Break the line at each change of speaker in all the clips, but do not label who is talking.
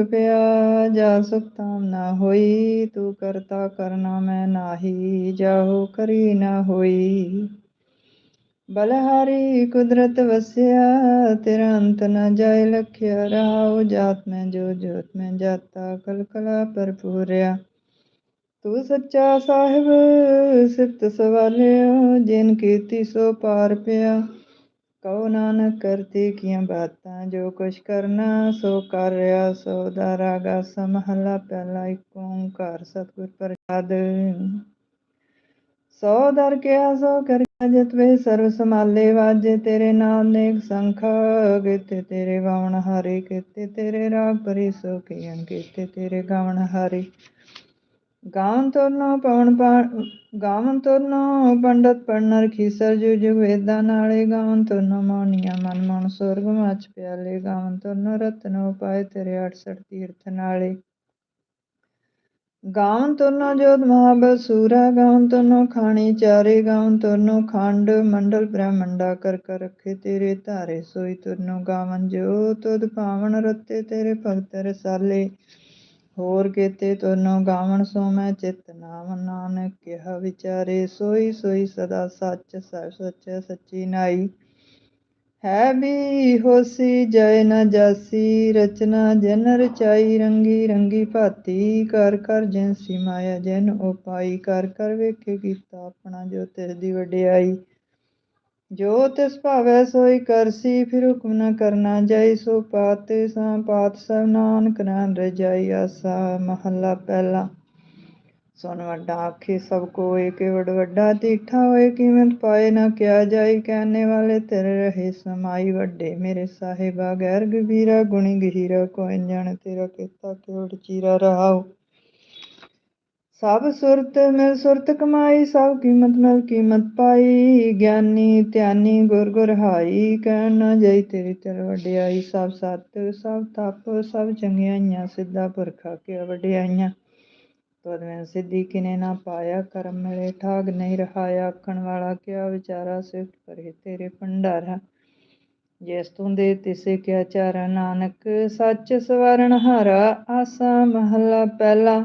ਪਿਆ ਜਾ ਸੁਖ ਤਾਮ ਨਾ ਹੋਈ, ਤੂੰ ਕਰਤਾ ਕਰਨਾ ਮੈਂ ਨਾਹੀ, ਜਾਹੋ ਕਰੀ ਨਾ ਹੋਈ। ਬਲਹਾਰੀ ਕੁਦਰਤ ਵਸਿਆ, ਤੇਰਾ ਅੰਤ ਨ ਜਾਏ ਲਖਿਆ, ਰਹਾਉ ਜਾਤ ਮੈਂ ਜੋ ਜੋਤ ਮੈਂ ਜਾਤਾ ਕਲ ਕਲਾ ਭਰਪੂਰਿਆ। ਤੂੰ ਸੱਚਾ ਸਾਹਿਬ, ਸਿਫਤ ਸਵਾਲਿਓ ਜਿਨ ਕੀਤੀ ਸੋ ਪਾਰ ਪਿਆ। ਕਉ ਨਾਨਕ ਕਰਤੇ ਕੀਆਂ ਬਾਤਾਂ, ਜੋ ਕੁਛ ਕਰਨਾ ਸੋ ਕਰ ਰਿਹਾ ਸੋ ਦਾ ਰਾਗਾ ਸਮਹਲਾ ਪਹਿਲਾ ਇੱਕ ਓੰਕਾਰ ਸਤਿਗੁਰ ਪ੍ਰਸਾਦ। ਸੋ ਦਰ ਕਿਆ, ਸੋ ਕਰ ਜਤ ਵੇ ਸਰਵ ਸਮਾਲੇ ਵਾਜੇ ਤੇਰੇ ਨਾਮ ਨੇਕ ਸੰਖ, ਕੀਤੇ ਤੇਰੇ ਵਾਵਣ ਹਾਰੇ, ਕਿਤੇ ਤੇਰੇ ਰਾਗ ਪਰੀ ਸੋ ਕੀਆਂ, ਕੀਤੇ ਤੇਰੇ ਗਾਵਣ ਹਾਰੇ। ਗਾਵਨ ਤੋਰਨੋ ਪਵਨ ਗਾਵਨ ਤੋਰਨੋ ਪੰਡਤ ਪੜਨਰ ਖੀਸਰ ਜੁ ਜੁਗ ਵੇਦਾਂ ਨਾਲੇ ਗਾਵਨ ਤੁਰਨੋ ਮੌਨੀਆਂ ਮਨ ਮਨ ਸੁਰਗ ਮਚ ਪਿਆਲੇ, ਗਾਵਨ ਤੋਰਨੋ ਰਤਨੋ ਪਾਏ ਤੇਰੇ 68 ਤੀਰਥ ਨਾਲੇ। ਗਾਵਨ ਤੁਰਨੋ ਜੋਤ ਮਹਾਬਲ ਸੂਰਾ ਗਾਵਨ ਤੁਰਨੋ ਖਾਣੀ ਚਾਰੇ, ਗਾਵਨ ਤੁਰਨੋ ਖੰਡ ਮੰਡਲ ਬ੍ਰਹਮੰਡਾ ਕਰ ਕਰ ਰੱਖੇ ਤੇਰੇ ਧਾਰੇ, ਸੋਈ ਤੁਰਨੋ ਗਾਵਨ ਜੋ ਤੁਧ ਪਾਵਨ ਰਤੇ ਤੇਰੇ ਭਗਤ ਰਸਾਲੇ। ਹੋਰ ਕੀਤੇ ਤੁਰਨੋ ਗਾਵਨ ਸੋ ਮੈਂ ਚਿਤ ਨਾਮ ਨਾਨਕ ਕਿਹਾ, ਵਿਚਾਰੇ, ਸੋਈ ਸੋਈ ਸਦਾ ਸੱਚ ਸੱਚ, ਸੱਚੀ ਨਾਈ। ਹੈ ਵੀ ਹੋਸੀ, ਜੈ ਨ ਜਾਸੀ, ਰਚਨਾ ਜਨ ਰਚਾਈ, ਰੰਗੀ ਰੰਗੀ ਭਾਤੀ। ਕਰ ਕਰ ਜਿਨਸੀ ਮਾਇਆ ਜਨ ਉਪਾਈ। ਕਰ ਕਰ ਵੇਖੇ ਕੀਤਾ ਆਪਣਾ ਜੋ ਤਿਸ ਦੀ ਵਡਿਆਈ। ਜੋ ਤਿਸ ਭਾਵੈ ਸੋਈ ਕਰਸੀ, ਫਿਰ ਹੁਕਮ ਨ ਕਰਨਾ ਜਾਈ, ਸੋ ਪਾਤੇ ਸਾ ਪਾਤ ਸਭ ਨਾਨਕ ਨਾਮ ਰਜਾਈ, ਆਸਾ ਮਹੱਲਾ ਪਹਿਲਾ। ਸੁਨ ਵੱਡਾ ਆਖੇ, ਸਭ ਕੋ ਏਕੇ ਵਡ ਵੱਡਾ ਤੀਠਾ ਹੋਏ ਕੀਮਤ ਪਾਏ ਨਾ ਕਿਆ ਜਾਈ ਕਹਿਣੇ ਵਾਲੇ ਤੇਰੇ ਰਹੇ ਸਮਾਈ ਵੱਡੇ। ਮੇਰੇ ਸਾਹਿਬਾ, ਗੈਰ ਗਭੀਰਾ ਗੁਣੀ ਗਹੀਰਾ, ਕੋਈ ਜਾਣ ਤੇਰਾ ਕੀਤਾ ਕਿਉੜ ਚੀਰਾ ਰਹਾਓ ਸਭ ਸੁਰਤ ਮਿਲ ਸੁਰਤ ਕਮਾਈ, ਸਭ ਕੀਮਤ ਮਿਲ ਕੀਮਤ ਪਾਈ। ਗਿਆਨੀ ਧਿਆਨੀ ਗੁਰ ਗੁਰ ਹਾਈ, ਕਹਿਣ ਨਾ ਤੇਰੀ ਚਲ ਵਡਿਆਈ। ਸਭ ਸਤ, ਸਭ ਤਪ, ਸਭ ਚੰਗਿਆਈਆਂ, ਸਿੱਧਾ ਪੁਰਖਾ ਕੇ ਵਡਿਆਈਆਂ। ਤਦ ਮੈਂ ਸਿੱਧੀ ਕਿਨੇ ਨਾ ਪਾਇਆ, ਕਰਮ ਮਿਲੇ ਠਾਗ ਨਹੀਂ ਰਹਾਇਆ। ਆਖਣ ਵਾਲਾ ਕਿਆ ਵਿਚਾਰਾ ਸਿਫਤ ਕਰੇ ਤੇਰੇ ਭੰਡਾਰਾ। ਜਿਸ ਤੂੰ ਦੇ ਤਿਸੇ ਕਿਆ ਚਾਰਾ, ਨਾਨਕ, ਸੱਚ ਸਵਰਨ ਹਾਰਾ। ਆਸਾ ਮਹੱਲਾ ਪਹਿਲਾ।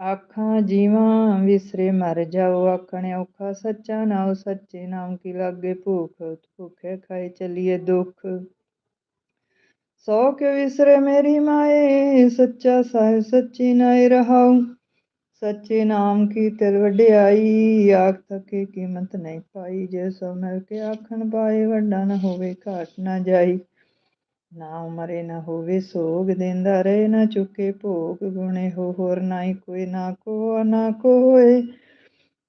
ਆਖਾਂ, ਜੀਵਾਂ ਵਿਸਰੇ ਮਰ ਜਾਓ। ਆਖਣੇ ਔਖਾ, ਸੱਚਾ ਨਾਉ, ਸੱਚੇ ਨਾਮ ਕੀ ਲਾਗੇ ਭੂਖ? ਭੁਖੇ ਖਾਏ ਚਲੀਏ ਦੁੱਖ। ਸੋ ਕੇ ਵਿਸਰੇ ਮੇਰੀ ਮਾਏ? ਸੱਚਾ ਸਾਹਿਬ, ਸੱਚੀ ਨਾਇ ਰਹਾਉ। ਸੱਚੇ ਨਾਮ ਕੀ ਤਿਲ ਵਡਿਆਈ? ਆਖ ਤਕੇ ਕੀਮਤ ਨਹੀਂ ਪਾਈ। ਜੇ ਸੋ ਮਿਲ ਕੇ ਆਖਣ ਪਾਏ ਵੱਡਾ ਨਾ ਹੋਵੇ, ਘਾਟ ਨਾ ਜਾਈ। ਨਾ ਉਮਰੇ ਨਾ ਹੋਵੇ ਸੋਗ, ਦਿੰਦਾ ਰਹੇ ਨਾ ਚੁੱਕੇ ਭੋਗ, ਗੁਣੇ ਹੋ ਹੋਰ ਨਾਈ ਕੋਈ ਨਾ ਕੋ, ਨਾ ਕੋਏ।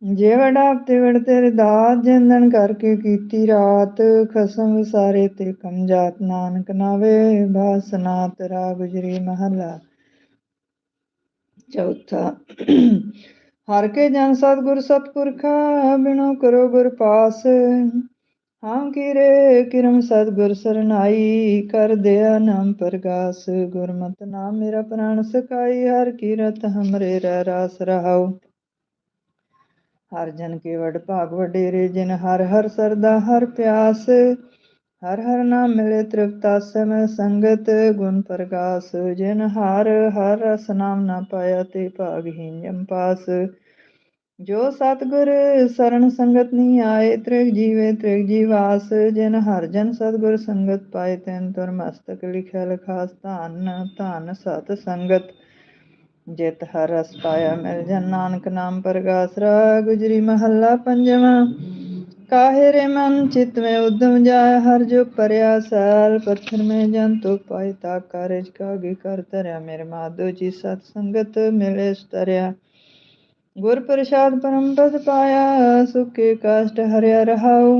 ਜੇ ਵਡਾ ਤੇ ਤੇਰੇ ਦਾਤ, ਜੰਦਨ ਕਰਕੇ ਕੀਤੀ ਰਾਤ। ਖਸਮ ਸਾਰੇ ਤੇ ਕਮਜਾਤ ਨਾਨਕ ਨਾਵੇ ਬਾਸਨਾਤ ਰਾ ਗੁਜਰੀ ਮਹਲਾ। ਚੌਥਾ, ਹਰ ਕੇ ਜਨ ਸਤਗੁਰ ਸਤਪੁਰਖਾ ਬਿਨੋ ਕਰੋ ਗੁਰ ਪਾਸ। ਹਾਂ ਕਿਰੇ, ਕਿਰਮ ਸਤਗੁਰ ਸਰਨਾਈ, ਕਰ ਦਿਆ ਨਾਮ ਪ੍ਰਗਾਸ, ਗੁਰਮਤਿ ਨਾਮ ਮੇਰਾ ਪ੍ਰਾਨ ਸਕਾਈ ਹਰ ਕੀਰਤ ਹਮਰੇ ਰਹਿ ਰਾਸ ਰਹਾਉ। ਹਰ ਜਨ ਕੇ ਵਡ ਭਾਗ ਵਡੇਰੇ, ਜਿਨ ਹਰ ਹਰ ਸਰਦਾ ਹਰ ਪਿਆਸ, ਹਰ ਹਰ ਨਾਮ ਮਿਲੇ ਤ੍ਰਿਪਤਾ ਸਮੈ ਸੰਗਤ, ਗੁਣ ਪ੍ਰਗਾਸ, ਜਿਨ ਹਰ ਹਰ ਰਸ ਨਾਮ ਨਾ ਪਾਇਆ ਤੇ ਭਾਗਹੀਨ ਜਮ ਪਾਸ ਜੋ ਸਤਗੁਰ ਸਰਨ ਸੰਗਤ ਨਹੀਂ ਆਏ, ਤ੍ਰਿਗ ਜੀਵੇ ਤ੍ਰਿਗ ਜੀਵਾਸ ਜਿਨ ਹਰ ਜਨ ਸਤਗੁਰ ਸੰਗਤ ਪਾਏ, ਤੈਨ ਤੁਰ ਮਸਤਕ ਲਿਖਿਆ ਲਖਾਸ, ਧਨ ਧਨ ਸਤ ਸੰਗਤ। ਜਿਤ ਹਰ ਰਸ ਪਾਇਆ ਮਿਲ ਜਨ ਨਾਨਕ ਨਾਮ ਪ੍ਰਗਾਸ ਰਾ ਗੁਜਰੀ ਮਹੱਲਾ ਪੰਜਵਾਂ। ਕਾਹੇ ਰੇ ਮਨ ਚਿਤ ਮੇ ਉਦਮ ਜਾਇ ਹਰ ਜੋ ਪਰਿਆ ਸਾਲ ਪਥਰ ਮੇ ਜਨ ਤੋ ਪਾਇ ਤਾ ਕਾਰਜ ਕਾਗੇ ਕਰ ਤਰਿਆ ਮੇਰੇ ਮਾਧੋ ਜੀ ਸਤ ਸੰਗਤ ਮਿਲੇ ਸਤਰਿਆ। ਗੁਰ ਪ੍ਰਸਾਦ ਪਰਮ ਪਾਇਆ ਸੁਖੇ ਕਸ਼ਟ ਹਰਿਆ ਰਹਾਉ।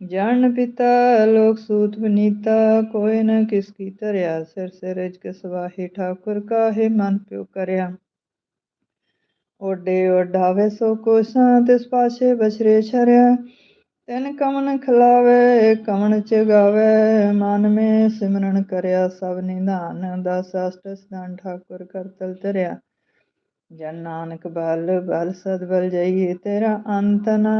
ਜਨ ਪਿਤਾ ਲੋਕ ਸੂਤ ਬਨੀਤਾ, ਕੋਈ ਨ ਕਿਸ ਕੀ ਤਰਿਆ ਸਿਰ ਸਿਰਜ ਕੇ ਸਵਾਹੀ ਠਾਕੁਰ ਕਾਹੇ, ਮਨ ਪਿਉ ਕਰਿਆ। ਓਡੇ ਓਢਾਵੇ ਸੋ ਕੋਸਾਂ, ਤਿਸ ਪਾਸੇ ਬਸਰੇ ਛਰਿਆ। ਤੈਨ ਕਮਨ ਖਲਾਵੇ, ਕਮਨ ਚਗਾਵੇ, ਮਨ ਮੇ ਸਿਮਰਨ ਕਰਿਆ, ਸਭ ਨਿਧਾਨ ਦਾ ਸਸ਼ਟ ਸਦਾਨ ਠਾਕੁਰ ਕਰਤਲ ਤਰਿਆ ਜਨ ਨਾਨਕ ਬਲ ਬਲ ਸਦ ਬਲ ਜਾਈਏ ਤੇਰਾ ਅੰਤ ਨਾ।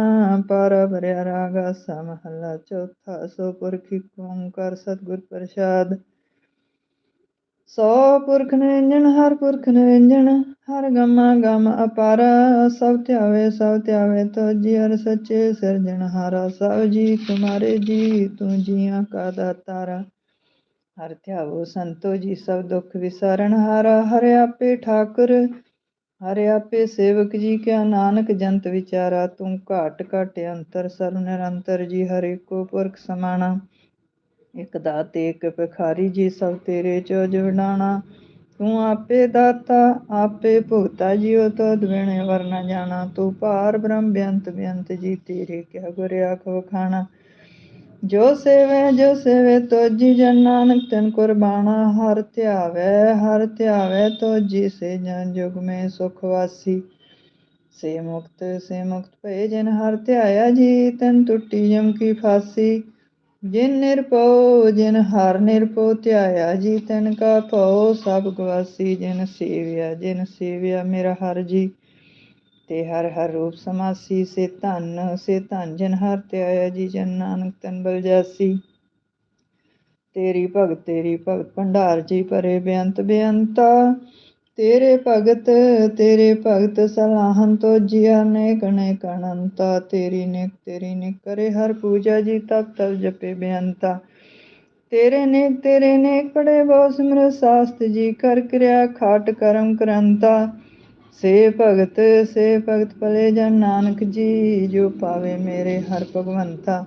ਪਰ ਭਰਿਆ ਰਾਗਾ ਸਮਹਲਾ ਚੌਥਾ, ਸੋ ਪੁਰਖੀ ਓੰਕਾਰ ਸਤਿਗੁਰ ਪ੍ਰਸਾਦ। ਸੋ ਪੁਰਖ ਨਿਰੰਜਨ, ਹਰ ਪੁਰਖ ਨਿਰੰਜਨ, ਹਰ ਗਮਾ ਗਮ ਅਪਾਰ। ਸਭ ਧਿਆਵੇ ਸਭ ਧਿਆਵੇ ਤੋ ਜੀ ਹਰ ਸੱਚੇ ਸਿਰਜਣ ਹਾਰਾ। ਸਭ ਜੀ ਤੁਮਾਰੇ ਜੀ, ਤੂੰ ਜੀਆਂ ਕਾ ਦਾਤਾਰਾ। ਹਰ ਧਿਆਵੋ ਸੰਤੋ ਜੀ, ਸਭ ਦੁੱਖ ਵਿਸਾਰਨ ਹਾਰਾ। ਹਰਿ ਆਪੇ ਠਾਕੁਰ ਹਰਿ ਆਪੇ ਸੇਵਕ ਜੀ ਕਿਆ ਨਾਨਕ ਜੰਤ ਵਿਚਾਰਾ ਤੂੰ ਘਾਟ ਘਾਟ ਅੰਤਰ ਸਰਬ ਨਿਰੰਤਰ ਜੀ, ਹਰਿ ਕੋ ਪੁਰਖ ਸਮਾਣਾ। ਇਕ ਦਾਤੇ, ਇਕ ਭਿਖਾਰੀ ਜੀ, ਸਭ ਤੇਰੇ ਚੋਜ ਵਡਾਣਾ ਤੂੰ ਆਪੇ ਦਾਤਾ, ਆਪੇ ਭੁਗਤਾ ਜਿਉ ਤੋ ਦਵੇਣੇ ਵਰਨਾ ਜਾਣਾ। ਤੂੰ ਭਾਰ ਬ੍ਰਹਮ ਬੇਅੰਤ ਬੇਅੰਤ ਜੀ, ਤੇਰੇ ਕਿਆ ਗੁਰ ਆਖੋ ਖਾਣਾ ਜੋ ਸੇਵੇ ਜੋ ਸੇਵੇ ਤੋਜੀ ਜਨ ਨਾਨਕ, ਤਨ ਕੁਰਬਾਨਾ ਹਰ ਧਿਆਵੇ ਹਰ ਧਿਆਵੇ ਤੋਜੀ ਸੇ ਜਨ ਜੁਗ ਮੇ ਸੁਖ ਵਾਸੀ। ਸੇ ਮੁਕਤ ਸੇ ਮੁਕਤ ਭਏ ਜਨ ਹਰ ਧਿਆਇਆ ਜੀ, ਤਨ ਟੁੱਟੀ ਜਮ ਕੀ ਫਾਸੀ। ਜਿਨ ਨਿਰਪਉ ਜਿਨ ਹਰ ਨਿਰਪਉ ਧਿਆਇਆ ਜੀ, ਤਨ ਕਾ ਭਉ ਸਭ ਗਵਾਸੀ। ਜਿਨ ਸੇਵਿਆ ਜਿਨ ਸੇਵਿਆ ਮੇਰਾ ਹਰ ਜੀ। ਤੇ ਹਰ ਹਰ ਰੂਪ ਸਮਾਸੀ, ਸੇ ਧਨ ਸੇ ਧਨ ਜਨ ਹਰ ਧਿਆਇਆ ਜੀ ਜਨ ਨਾਨਕ ਤਨ ਬਲ ਜਾਸੀ। ਤੇਰੀ ਭਗਤ ਤੇਰੀ ਭਗਤ ਭੰਡਾਰ ਜੀ ਭਰੇ ਬੇਅੰਤ ਬੇਅੰਤਾ। ਤੇਰੇ ਭਗਤ ਤੇਰੇ ਭਗਤ ਸਲਾਹਨ ਤੋ ਜੀਆ ਨੇ ਕਣੇ ਕਣੰਤਾ ਤੇਰੀ ਨੇ ਤੇਰੀ ਨੇ ਕਰੇ ਹਰ ਪੂਜਾ ਜੀ ਤਪ ਤਪ ਜਪੇ ਬੇਅੰਤਾ। ਤੇਰੇ ਨੇ ਤੇਰੇ ਨੇ ਪੜੇ ਬਹੁ ਸਿਮਰ ਸਾਸਤ ਜੀ ਕਰ ਕਿਰਿਆ ਖਾਟ ਕਰਮ ਕਰੰਤਾ। ਸੇ ਭਗਤ ਸੇ ਭਗਤ ਭਲੇ ਜਨ ਨਾਨਕ ਜੀ, ਜੋ ਪਾਵੇ ਮੇਰੇ ਹਰ ਭਗਵੰਤਾ।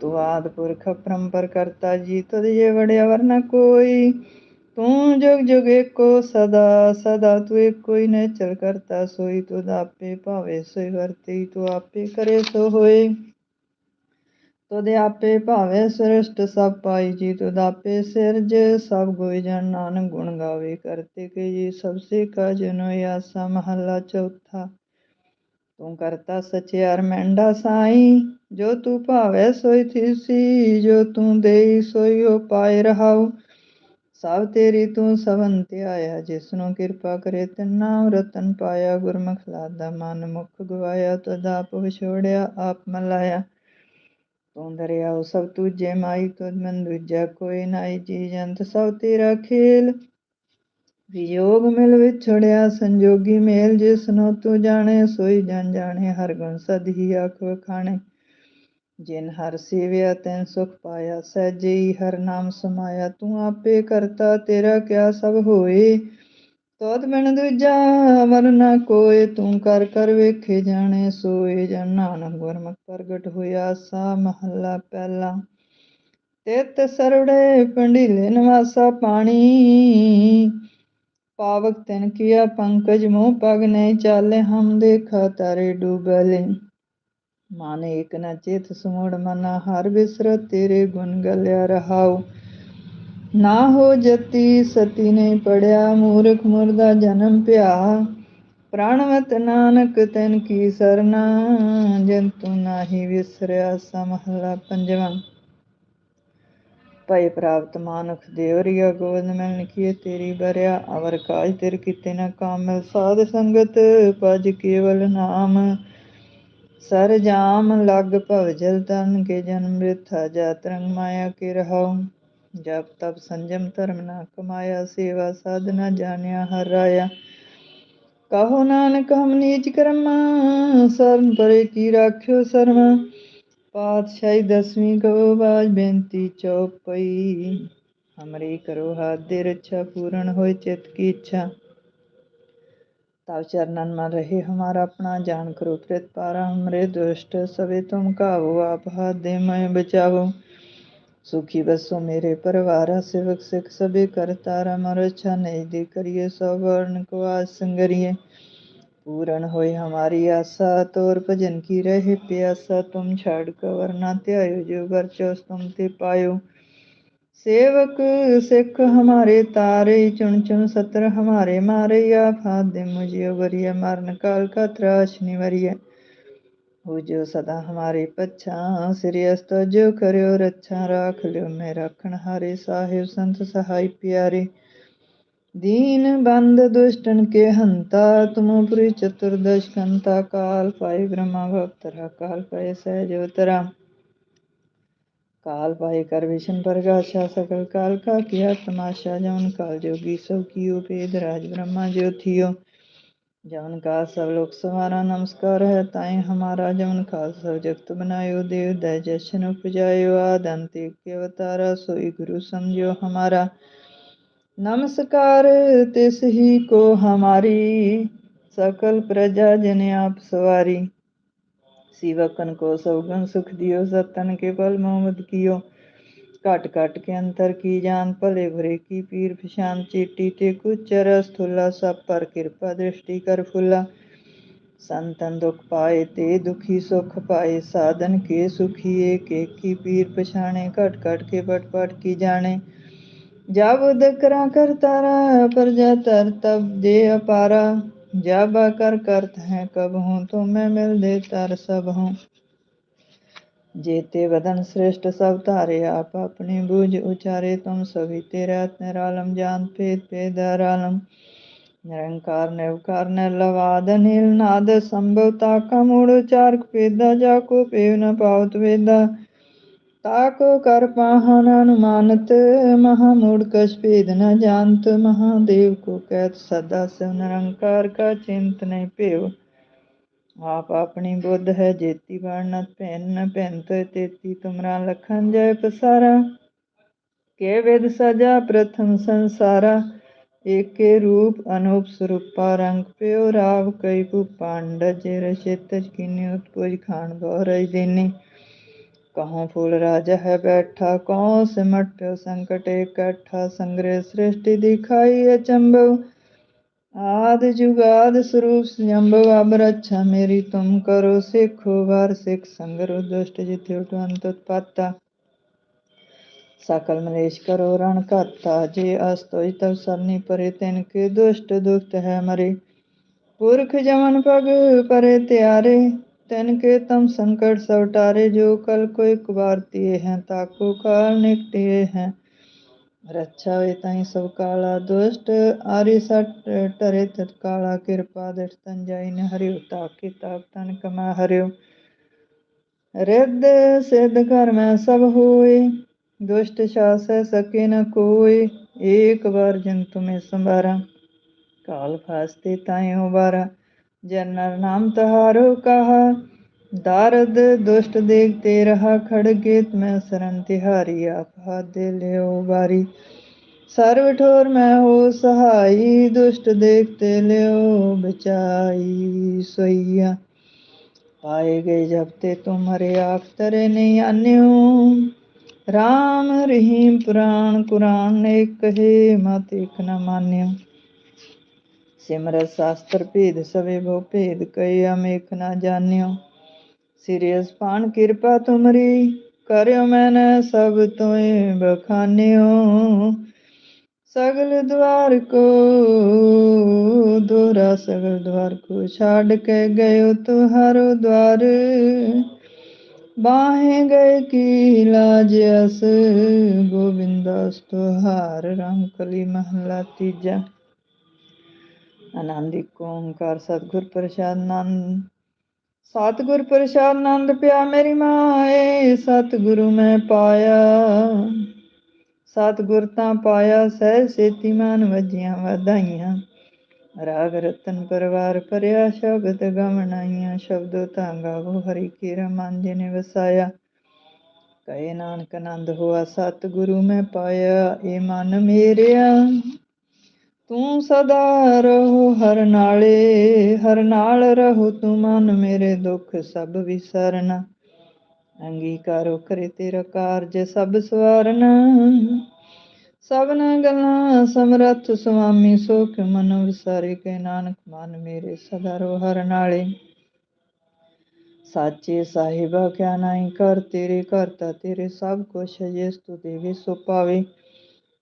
ਤੂੰ ਆਦ ਪੁਰਖ ਪਰੰਪਰ ਕਰਤਾ ਜੀ ਤਦ ਜੇ ਵੜਿਆ ਵਰਨਾ ਕੋਈ। ਤੂੰ ਜੁਗ ਜੁਗ ਏਕੋ ਸਦਾ ਸਦਾ ਤੂੰ ਏਕੋ ਹੀ ਨੇਚਰ ਕਰਤਾ ਸੋਈ। ਤੂੰ ਆਪੇ ਭਾਵੇ ਸੋਈ ਵਰਤੀ, ਤੂੰ ਆਪੇ ਕਰੇ ਸੋ ਹੋਏ। ਤੁਧ ਆਪੇ ਭਾਵੇ ਸ੍ਰਿਸ਼ਟ ਸਭ ਪਾਈ ਜੀ ਤੁਧ ਆਪੇ ਸਿਰਜ ਸਭ ਗੋਇ ਜਨ ਨਾਨਕ ਗੁਣ ਗਾਵੇ। ਕਰਤੇ ਕੇ ਜੀ, ਸਭ ਸੇ ਕਾ ਜਨੋ ਆਸਾ, ਮਹੱਲਾ ਚੌਥਾ। ਤੂੰ ਕਰਤਾ ਸਚਿਆਰ ਮੈਂਡਾ ਸਾਈ, ਜੋ ਤੂੰ ਭਾਵੇ ਸੋਈ ਥੀਸੀ, ਜੋ ਤੂੰ ਦੇਈ ਸੋਈ ਹੋ ਪਾਏ ਰਹਾਉ। ਸਭ ਤੇਰੀ ਤੂੰ ਸਵਨ ਧਿਆਇਆ ਜਿਸ ਨੂੰ ਕਿਰਪਾ ਕਰੇ ਤਿਨ ਰਤਨ ਪਾਇਆ। ਗੁਰਮੁਖ ਲਾਦਾ ਮਨ ਮੁਖ ਗਵਾਇਆ, ਤਦ ਆਪ ਵਿਛੋੜਿਆ, ਆਪ ਮਲਾਇਆ। ਤੂੰ ਦਰਿਆਉ ਸਭ ਤੁਝੇ ਮਾਈ ਤੁਧ ਮਨ ਦੂਜਾ ਕੋਈ ਨਾਈ, ਜੀ ਜੰਤ ਸਭ ਤੇਰਾ ਖੇਲ। ਵਿਯੋਗ ਮਿਲ ਵਿਛੜਿਆ, ਸੰਜੋਗੀ ਮੇਲ ਜਿਸ ਨੂੰ ਤੂੰ ਜਾਣੇ, ਸੋਈ ਜਨ ਜਾਣੇ, ਹਰ ਗੁਣ ਸਦਹੀ ਆਖ ਵਖਾਣੇ। ਜਿਨ ਹਰ ਸੇਵਿਆ, ਤੈਨ ਸੁਖ ਪਾਇਆ, ਸਹਿਜੇ ਹਰ ਨਾਮ ਸਮਾਇਆ। ਤੂੰ ਆਪੇ ਕਰਤਾ, ਤੇਰਾ ਕਿਆ ਸਭ ਹੋਏ। ਤੋਤ ਬਿਨ ਦੂਜਾ ਵਰਨਾ ਕੋਏ, ਤੂੰ ਕਰ ਕਰ ਵੇਖੇ ਜਾਣੇ, ਸੋਏ ਜਨ ਨਾਨਕ ਗੁਰਮੁਖ ਪ੍ਰਗਟ ਹੋਇਆ ਸਾ ਮਹੱਲਾ ਪਹਿਲਾ। ਤਿਤ ਸਰਵੜੇ ਪੰਡੀਲੇ ਨਿਵਾਸਾ ਪਾਣੀ। ਪਾਵਕ ਤਨ ਕੀਆ ਪੰਕਜ ਮੋਹ ਪਗ ਨੇ, ਚਾਲੇ ਹਮ ਦੇਖਾ ਤਾਰੇ ਡੂਬਲੇ। ਮਨ ਏਕ ਨਾ ਚਿਤ ਸਮੂੜ, ਮਨਾ ਹਰ ਬਿਸਰ ਤੇਰੇ ਗੁਣ ਗਲਿਆ ਰਹਾਉ। ਨਾ ਹੋ ਜਤੀ ਸਤੀ ਨੇ ਪੜਿਆ, ਮੂਰਖ ਮੁਰਦਾ ਜਨਮ ਭਿਆ ਪ੍ਰਾਣਵਤ ਨਾਨਕ ਤੈਨ ਕੀ ਸਰਨਾ, ਜੰਤੂ ਨਾਹੀ ਵਿਸਰਿਆ ਸਮਹਲਾ ਪੰਜਵਾਂ। ਭਈ ਪ੍ਰਾਪਤ ਮਾਨੁਖ ਦੇਵਰੀਆ, ਗੋਬਿੰਦ ਮਿਲਨ ਕੀਏ ਤੇਰੀ ਬਰਿਆ, ਅਵਰ ਕਾਜ ਤਿਰ ਕੀਤੇ ਨਾ ਕਾਮਲ। ਸਾਧ ਸੰਗਤ ਪਜ ਕੇਵਲ ਨਾਮ, ਸਰ ਜਾਮ ਲਗ ਭਵ ਜਲ ਤਨ ਕੇ ਜਨਮ ਮਿਥਾ ਜਾ ਤਰੰਗ ਮਾਇਆ ਕੇ ਰਹਾਉ। ਜਪ ਤਪ ਸੰਜਮ ਧਰਮ ਨਾ ਕਮਾਇਆ, ਸੇਵਾ ਸਾਧਨਾ ਜਾਣਿਆ, ਹਰ ਰਾਇਆ ਕਹੋ ਨਾਨਕ, ਹਮ ਨੀਚ ਕਰਮਾ ਸਰਮ ਪਰੇ ਕੀ ਰਾਖਿਓ ਸਰਮਾ। ਪਾਤਸ਼ਾਹੀ ਦਸਵੀਂ ਕੋ ਬਾਜ ਬੇਨਤੀ ਚੌਪਈ ਹਮਰੀ ਕਰੋ ਹਾਥ ਦੇ ਰੱਛਾ, ਪੂਰਨ ਹੋਏ ਚਿਤ ਕੀ ਇੱਛਾ। ਤਾਵ ਚਰਨਨ ਮਨ ਰਹੇ ਹਮਾਰਾ ਆਪਣਾ ਜਾਣ ਕਰੋ ਪ੍ਰਿਤ ਪਾਰਾ ਹਮਰੇ ਦੁਸ਼ਟ ਸਵੇ ਤੁਮ ਕਾਵੋ ਆਪ ਹਾਥ ਦੇ ਮੈਂ ਬਚਾਵੋ। सुखी बसो मेरे परिवार सेवक सिख सभी कर तारा मर अच्छा नहीं दे करिए सौ वर्ण को आज संगरिए पूर्ण होए हमारी आशा तोर भजन की रहे प्यासा तुम छाड़ कर वरना त्यायो जो बरचोस तुम ते पायो सेवक सिख हमारे तारे चुन चुन सत्र हमारे मारे या फाद दे मुझे वरिय मरण काल का त्राश निवरिय हो जो सदा हमारे पच्छा श्रेयस्त जो करो रच्छा राख लियो मैं रखन हारे साहिब संत सहाय प्यारे दीन बंद दुष्टन के हंता तुम पुरी चतुर्दश कंता काल पाए ब्रह्मा भक्तरा काल पाए सहजोतरा काल पाए कर विषम प्रकाशा सकल काल का किया तमाशा जौन काल जोगी सब कियो पेद राज ब्रह्मा जो थियो जौन का सब लोग सवारा नमस्कार है ताए हमारा जौन काल सब जगत बनायो देव दय जशन उपजायो आदंते के अवतारा सोई गुरु समझो हमारा नमस्कार तिस ही को हमारी सकल प्रजा जन आप सवारी सीवकन को सौगन सुख दियो सतन के पल मोहम्मद कियो ਘਟ ਘਟ ਕੇ ਅੰਤਰ ਕੀ ਜਾਨ ਭਲੇ ਬੁਰੇ ਕੀ ਪੀਰ ਪਛਾਨ ਚੀਟੀ ਤੇ ਕੁਚਰ ਸਥੁਲਾ ਸਭ ਪਰ ਕਿਰਪਾ ਦ੍ਰਿਸ਼ਟੀ ਕਰ ਫੁੱਲਾ ਸੰਤਨ ਦੁਖ ਪਾਏ ਤੇ ਦੁਖੀ ਸੁਖ ਪਾਏ ਸਾਧਨ ਕੇ ਸੁਖੀਏ ਕੇ ਕੀ ਪੀਰ ਪਛਾਣੇ ਘਟ ਘਟ ਕੇ ਪਟ ਪਟ ਕੀ ਜਾਣੇ ਜਬ ਦਕਰਾ ਕਰ ਤਾਰਾ ਪ੍ਰਜਾ ਤਰ ਤਬ ਦੇ ਅਪਾਰਾ जब कर करत हैं कब हूँ तो मैं मिल दे तर सब हूँ जेते वदन श्रेष्ठ सब तारे आप अपने बूझ उचारे तुम सभी तेरा निरालम जान पेद पेदर आलम निरंकार निवकार निर्लवाद नील नाद संभवता का मूड चारक पेदा जाको पेव न पावत वेदा ताको कर पाहन अनुमानत महामूढ़ कश भेद न जानत महादेव को कहत सदा से निरंकार का चिंत नहीं पेव आप अपनी बुद्ध है जेती बण भिन्न भिन्त तेती तुमरा लखन जय पसारा के विद सजा प्रथम संसारा एक रूप अनूप स्वरूपा रंग प्यो राव कई पांड जे रचित किन्नी खान गौ रजदिनी कहो फूल राजा है बैठा कौ सिमट प्यो संकट एक संग्रह सृष्टि दिखाई अचंभ ਆਦ ਜੁਗਾਦ ਸਰੂਪ ਸੰਭਵ ਅਬਰਛਾ ਮੇਰੀ ਤੁਮ ਕਰੋ ਸਿੱਖੋ, ਵਾਰ ਸਿੱਖ ਸੰਗਰੋ ਦੁਸ਼ਟ ਜਿਥੇ ਉਟਵੰਤ ਉਤਪਾਤਾ। ਸਕਲ ਮਲੇਸ਼ ਕਰੋ, ਰਣ ਘਾਤਾ ਜੇ ਅਸਤੋਇ ਤਵ ਸਰਨੀ ਪਰੇ, ਤਿਨ ਕੇ ਦੁਸ਼ਟ ਦੁਖਤ ਹੈ ਮਰੇ। ਪੁਰਖ ਜਮਨ ਪਗ ਪਰੇ ਤਿਆਰੇ, ਤਿਨ ਕੇ ਤਮ ਸੰਕਟ ਸਵਟਾਰੇ ਜੋ ਕਲ ਕੋਈ ਕੁਵਾਰਤੀ ਹੈ ਤਾਕੋ ਕਾਲ ਨਿਕਟੇ ਹੈ। રચ્છાવે તાઈ સૌ કાળા દુષ્ટ આરી સટ ટરે ધટકાળા કૃપા દર્શન જઈને હર્યો તાકી તાપ તન કમા હર્યો ਰਿੱਧ ਸਿੱਧ ਘਰ ਮੈਂ ਸਭ ਹੋਏ, ਦੁਸ਼ਟ ਸ਼ਾਸੈ ਸਕੇ ਨ ਕੋਈ ਏਕ ਵਾਰ ਜਨ ਤੁਮੇ ਸੰਭਾਰਾ। ਕਾਲ ਫਾਸਤੇ ਤਾਏ ਉਬਾਰਾ ਜਨ ਨਾਮ ਤਹਾਰੋ ਕਹਾ ਦਾਰਦ, ਦੁਸ਼ਟ ਦੇਖਤੇ ਰਹਾ ਖੜਗੇਤ ਮੈਂ ਸਰਨ ਤਿਹਾਰੀ ਆਪ ਹਾਦੇ ਲਿਓ ਵਾਰੀ। ਸਰਵ ਠੋਰ ਮੈਂ ਹੋ ਸਹਾਈ, ਦੁਸ਼ਟ ਦੇਖਤੇ ਲਿਓ ਬਚਾਈ ਸੋਈਆ। ਪਾਏ ਗਏ ਜਬ ਤੇ ਤੁਮਰੇ ਆਪ ਤਰੇ ਨਹੀਂ ਆਨਿਓ। ਰਾਮ ਰਹੀਮ ਪੁਰਾਣ, ਕੁਰਾਨ ਨੇ ਕਹੇ ਮਤ ਇਕ ਨ ਮਾਨਿਓ। ਸਿਮਰ ਸਾਸਤਰ ਭੇਦ ਸਵੇ ਭੋ ਭੇਦ ਕਈ ਅਮੇਖ ਨ ਜਾਣਿਓ। ਸਿਰਿਅਸ ਪਾਣ ਕਿਰਪਾ ਤੁਮਰੀ, ਕਰਿਓ ਮੈਨੇ ਸਭ ਤੋਏ ਬਖਾਨਿਓ। ਸਗਲ ਦਵਾਰ ਕੋ ਦੁਰਾ, ਸਗਲ ਦਵਾਰ ਕੋ ਛੱਡ ਕੇ ਗਇਓ ਤੁਹਾਰੋ ਦਵਾਰ। ਬਾਹੇ ਗਏ ਕੀ ਲਾਜ ਅਸ, ਗੋਬਿੰਦਾਸ ਤੁਹਾਰ ਰਾਮ ਕਲੀ ਮਹਲਾ ਤੀਜਾ। ਆਨੰਦਿਕ ਓੰਕਾਰ, ਸਤਗੁਰ ਪ੍ਰਸਾਦ ਨਾਮ ਸਤਿਗੁਰ ਪ੍ਰਸਾਦ ਆਨੰਦ ਪਿਆ ਮੇਰੀ ਮਾਏ, ਸਤਿਗੁਰੂ ਮੈਂ ਪਾਇਆ। ਸਤਿਗੁਰ ਤਾਂ ਪਾਇਆ ਸਹਿ ਸੇਤੀ ਮਨ ਵਜੀਆਂ ਵਧਾਈਆਂ। ਰਾਗ ਰਤਨ ਪਰਵਾਰ ਪਰਿਆ ਸ਼ਬਦ ਗਮਣਾਈਆਂ ਸ਼ਬਦੋ ਤਾਂ ਗਾਵੋ ਹਰੀ ਕੀ ਰਮਨ ਜੀ ਨੇ ਵਸਾਇਆ। ਕਹੇ ਨਾਨਕ ਆਨੰਦ ਹੋਆ, ਸਤਿਗੁਰੂ ਮੈਂ ਪਾਇਆ, ਇਹ ਮਨ ਮੇਰਿਆ। ਤੂੰ ਸਦਾ ਰਹੋ ਹਰ ਨਾਲੇ, ਹਰ ਨਾਲ ਰਹੋ ਤੂੰ ਮਨ ਮੇਰੇ ਦੁੱਖ ਸਭ ਵਿਸਰਨਾ। ਅੰਗੀਕਾਰੋ ਕਰੇ ਤੇਰਾ ਕਾਰਜ ਸਭ ਸਵਾਰਨਾ। ਸਭਨਾ ਗੱਲਾਂ ਸਮਰੱਥ ਸੁਆਮੀ ਸੁਖ ਮਨ ਵਿਸਾਰੇ, ਕੇ ਨਾਨਕ ਮਨ ਮੇਰੇ ਸਦਾ ਰੋ ਹਰ ਨਾਲੇ। ਸਾਚੇ ਸਾਹਿਬਾ, ਕਿਆ ਨਾਹੀ ਕਰ ਤੇਰੇ ਕਰਤਾ ਤੇਰੇ ਸਭ ਕੁਛ ਜਿਸ ਤੂੰ ਦੇਵੇ ਸੋ ਪਾਵੇ।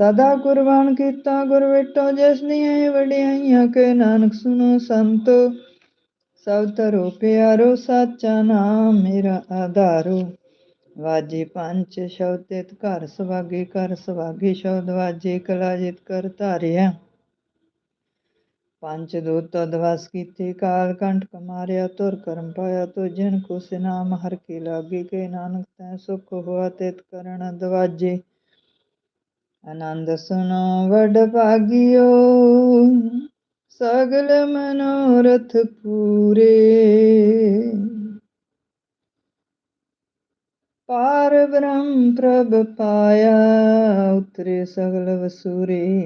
ਸਦਾ ਕੁਰਬਾਨ ਕੀਤਾ, ਗੁਰ ਵਿਟੋ ਜਿਸ ਦੀਆਂ ਵਡਿਆਈਆਂ, ਕੇ ਨਾਨਕ ਸੁਣੋ ਸੰਤੋ। ਸਭ ਤਰੋ ਪਿਆਰੋ, ਸਾਚਾ ਨਾਮ ਮੇਰਾ ਆਧਾਰੋ। ਵਾਜੇ ਪੰਜ, ਸ਼ਬਦ ਘਰ ਸੁਭਾਗੇ ਕਰ ਸੁਭਾਗੇ ਸ਼ਬਦ ਵਾਜੇ, ਕਲਾ ਜਿਤ ਕਰ ਧਾਰਿਆ। ਪੰਜ ਦੂਤ ਅਦਵਸ ਕੀਤੇ, ਕਾਲ ਕੰਠ ਕਮਾਰਿਆ ਤੁਰ ਕਰਮ ਪਾਇਆ, ਤੋ ਜਿਨ ਕੋ ਸਿਨਾਮ ਹਰ ਕੇ ਲਾਗੇ, ਕੇ ਨਾਨਕ ਤੈ ਸੁਖ ਹੋਆ, ਤਿਤ ਕਰਨ ਦਵਾਜੇ। ਆਨੰਦ ਸੁਣੋ ਵਡ ਭਾਗਿਓ, ਸਗਲ ਮਨੋਰਥ ਪੂਰੇ। ਪਾਰ ਬ੍ਰਹਮ ਪ੍ਰਭ ਪਾਇਆ, ਉਤਰੇ ਸਗਲ ਵਸੂਰੇ।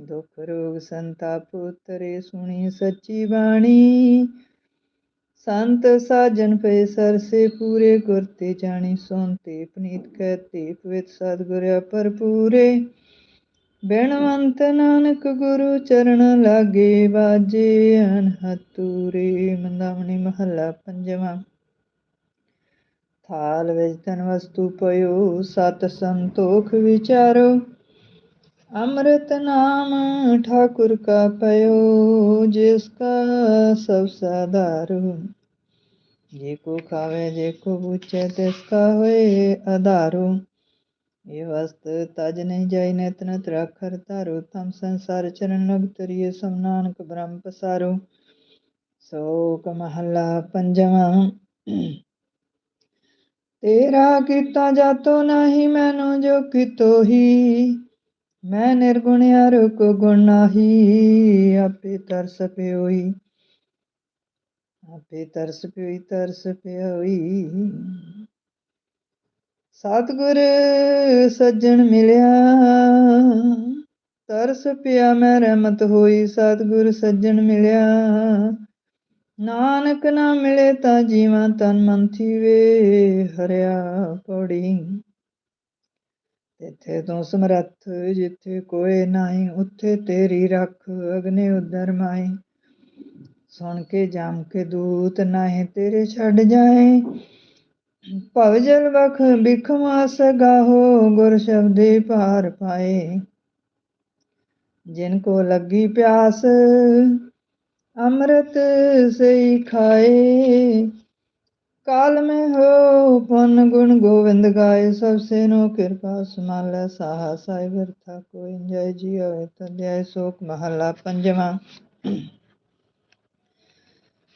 ਦੁਖ ਰੋਗ ਸੰਤਾਪ ਉਤਰੇ, ਸੁਣੀ ਸੱਚੀ ਬਾਣੀ। ਸੰਤ ਸਾਜਨ ਪਏ ਸਰਸੇ ਪੂਰੇ, ਗੁਰ ਤੇ ਜਾਣੀ ਸੋਨਤੇ ਪਨੀਤ ਕਹਤੇ ਪਵਿੱਤ ਸਤਿਗੁਰ ਪਰਪੂਰੇ ਬਿਨਵੰਤ ਨਾਨਕ ਗੁਰੂ ਚਰਨ ਲਾਗੇ ਬਾਜੇ ਅਨਹਤੂਰੇ ਮੰਦਾਵਣੀ ਮਹੱਲਾ ਪੰਜਵਾਂ। ਥਾਲ ਵਿੱਚ ਤਨ ਵਸਤੂ ਪਇਓ, ਸਤ ਸੰਤੋਖ ਵਿਚਾਰੋ। ਅੰਮ੍ਰਿਤ ਨਾਮ ਠਾਕੁਰ ਕਾ ਪਇਓ, ਜਿਸ ਕਾ ਸਭ ਸਾਧਾਰੂ। ਜੇ ਕੋ ਖਾਵੇ ਜੇ ਕੋ ਪੁੱਛੇ ਤਿਸ ਕਾ ਹੋਏ ਆਧਾਰੂ ਇਹ ਵਸਤ ਤਜ ਨਹੀਂ ਜਾਈ ਨਿਤ ਨਿਤ ਰਖਰ ਤਮ ਸੰਸਾਰ ਚਰਨ ਲਗ ਤਰੀਏ ਸਭ ਨਾਨਕ ਬ੍ਰਹਮ ਪਸਾਰੋ ਸੋਕ ਮਹੱਲਾ ਪੰਜਵਾਂ ਤੇਰਾ ਕੀਤਾ ਜਾਤੋ ਨਹੀਂ ਮੈਨੂੰ ਜੋ ਕਿਤੋ ਹੀ ਮੈਂ ਨਿਰਗੁਣ ਹਰ ਕੋ ਗੁਣ ਨਾਹੀ ਆਪੇ ਤਰਸ ਪਿਓਈ ਆਪੇ ਤਰਸ ਪਿਓਈ ਤਰਸ ਪਿਓਈ ਸਤਿਗੁਰ ਸੱਜਣ ਮਿਲਿਆ, ਤਰਸ ਪਿਆ ਮੈਂ ਰਹਿਮਤ ਹੋਈ, ਸਤਿਗੁਰ ਸੱਜਣ ਮਿਲਿਆ। ਨਾਨਕ ਨਾ ਮਿਲੇ ਤਾਂ ਜੀਵਾਂ ਤਨ ਮਨ ਥੀਵੇ, ਹਰਿਆ ਪੌੜੀ। ਤਿੱਥੇ ਤੂੰ ਸਮਰੱਥ ਜਿੱਥੇ ਕੋਈ ਨਹੀਂ, ਉੱਥੇ ਤੇਰੀ ਰੱਖ ਅਗਨੇ ਉਦਰ ਮਾਈ ਸੁਣ ਕੇ ਜਾਮ ਕੇ ਦੂਤ ਨਹੀਂ ਤੇਰੇ ਛੱਡ ਜਾਏ। ਭਵ ਜਲ ਵਖ ਬਿਖਮਾਸ ਗਾਹੋ, ਗੁਰ ਸ਼ਬਦੇ ਪਾਰ ਪਾਏ। ਜਿਨ ਕੋ ਲੱਗੀ ਪਿਆਸ, ਅੰਮ੍ਰਿਤ ਸਈ ਖਾਏ। ਕਾਲ ਮੈਂ ਹੋ, ਪਨ ਗੁਣ ਗੋਵਿੰਦ ਗਾਏ। ਸਭ ਸੇ ਨੋ ਕਿਰਪਾ ਸਮਾਲੇ ਸਾਹਾ ਸਾਈ ਵਰਥਾ ਕੋਈ ਜੈ ਜੀ ਹੋਏ ਤਦਿਆਇ ਸੋਕ ਮਹਲਾ ਪੰਜਵਾਂ।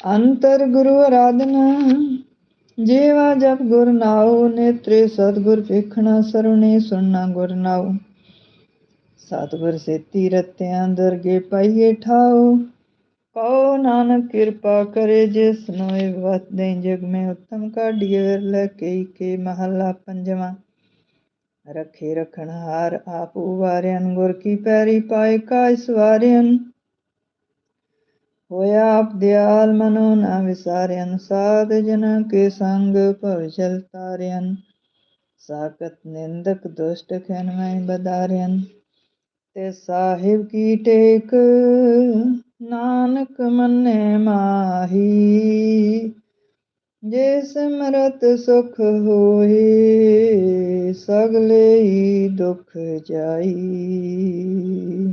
ਅੰਤਰ ਗੁਰੂ ਆਰਾਧਨਾ ਜੀਵਾ ਜਪ ਗੁਰ ਨਾਉ, ਨੇਤਰੇ ਸਤਗੁਰ ਵੇਖਣਾ, ਸਰੁਣੇ ਸੁਣਨਾ ਗੁਰ ਨਾਉ। ਸਤਗੁਰ ਸੇਤੀ ਰਤਿਆਂ ਦਰਗੇ ਪਾਈਏ ਠਾਉ। ਕਉ ਨਾਨਕ ਕਿਰਪਾ ਕਰੇ ਜਿਸ ਨੂੰ ਇਹ ਵਤ ਦੇ ਜਗ ਮੈਂ ਉਤਮ ਕਾਢੀਏ ਵਿਰਲੇ ਕਈ ਕੇ ਮਹੱਲਾ ਪੰਜਵਾਂ। ਰਖੇ ਰਖਣ ਹਾਰ ਆਪ ਉਵਾਰਿਆਂ ਗੁਰ ਕੀ ਪੈਰੀ ਪਾਏ ਕਾਇ ਸਵਾਰਿਆਂ ਹੋਇਆ ਆਪ ਦਿਆਲ ਮਨੋ ਨਾ ਵਿਸਾਰਿਆਂ, ਸਾਧ ਜਨ ਕੇ ਸੰਗ ਭਵ ਜਲ ਤਾਰਿਆਂ। ਸਾਕਤ ਨਿੰਦਕ ਦੁਸ਼ਟ ਖੈਨ ਮੈਂ ਬਦਾਰਿਆਂ ਤੇ ਸਾਹਿਬ ਕੀ ਟੇਕ, ਨਾਨਕ ਮੰਨੇ ਮਾਹੀ। ਜੇ ਸਮਰਤ ਸੁਖ ਹੋਏ, ਸਗਲੇ ਹੀ ਦੁਖ ਜਾਈ।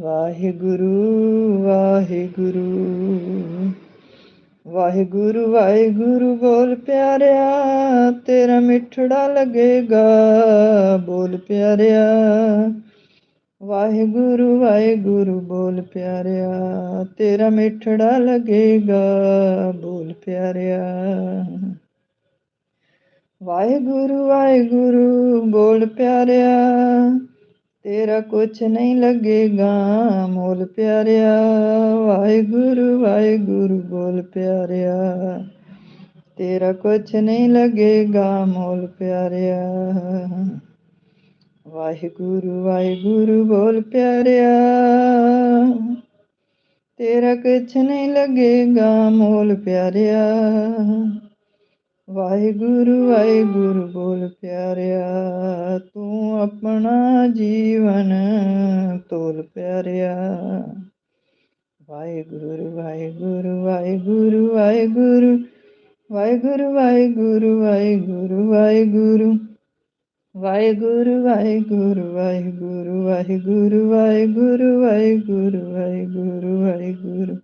ਵਾਹਿਗੁਰੂ ਵਾਹਿਗੁਰੂ। ਵਾਹਿਗੁਰੂ ਵਾਹਿਗੁਰੂ, ਬੋਲ ਪਿਆਰਿਆ, ਤੇਰਾ ਮਿੱਠੜਾ ਲੱਗੇਗਾ। ਬੋਲ ਪਿਆਰਿਆ। ਵਾਹਿਗੁਰੂ ਵਾਹਿਗੁਰੂ, ਬੋਲ ਪਿਆਰਿਆ, ਤੇਰਾ ਮਿੱਠੜਾ ਲੱਗੇਗਾ। ਬੋਲ ਪਿਆਰਿਆ। ਵਾਹਿਗੁਰੂ ਵਾਹਿਗੁਰੂ, ਬੋਲ ਪਿਆਰਿਆ। ਤੇਰਾ ਕੁਛ ਨਹੀਂ ਲੱਗੇਗਾ ਮੋਲ ਪਿਆਰਿਆ, ਵਾਹਿਗੁਰੂ ਵਾਹਿਗੁਰੂ ਬੋਲ ਪਿਆਰਿਆ। ਤੇਰਾ ਕੁਛ ਨਹੀਂ ਲੱਗੇਗਾ ਮੋਲ ਪਿਆਰਿਆ, ਵਾਹਿਗੁਰੂ ਵਾਹਿਗੁਰੂ ਬੋਲ ਪਿਆਰਿਆ। ਤੇਰਾ ਕੁਛ ਨਹੀਂ ਲੱਗੇਗਾ ਮੋਲ ਪਿਆਰਿਆ ਵਾਹਿਗੁਰੂ ਵਾਹਿਗੁਰੂ ਬੋਲ ਪਿਆਰਿਆ ਤੂੰ ਆਪਣਾ ਜੀਵਨ ਤੋਲ ਪਿਆਰਿਆ ਵਾਹਿਗੁਰੂ ਵਾਹਿਗੁਰੂ ਵਾਹਿਗੁਰੂ ਵਾਹਿਗੁਰੂ ਵਾਹਿਗੁਰੂ ਵਾਹਿਗੁਰੂ ਵਾਹਿਗੁਰੂ ਵਾਹਿਗੁਰੂ ਵਾਹਿਗੁਰੂ ਵਾਹਿਗੁਰੂ ਵਾਹਿਗੁਰੂ ਵਾਹਿਗੁਰੂ ਵਾਹਿਗੁਰੂ ਵਾਹਿਗੁਰੂ ਵਾਹਿਗੁਰੂ ਵਾਹਿਗੁਰੂ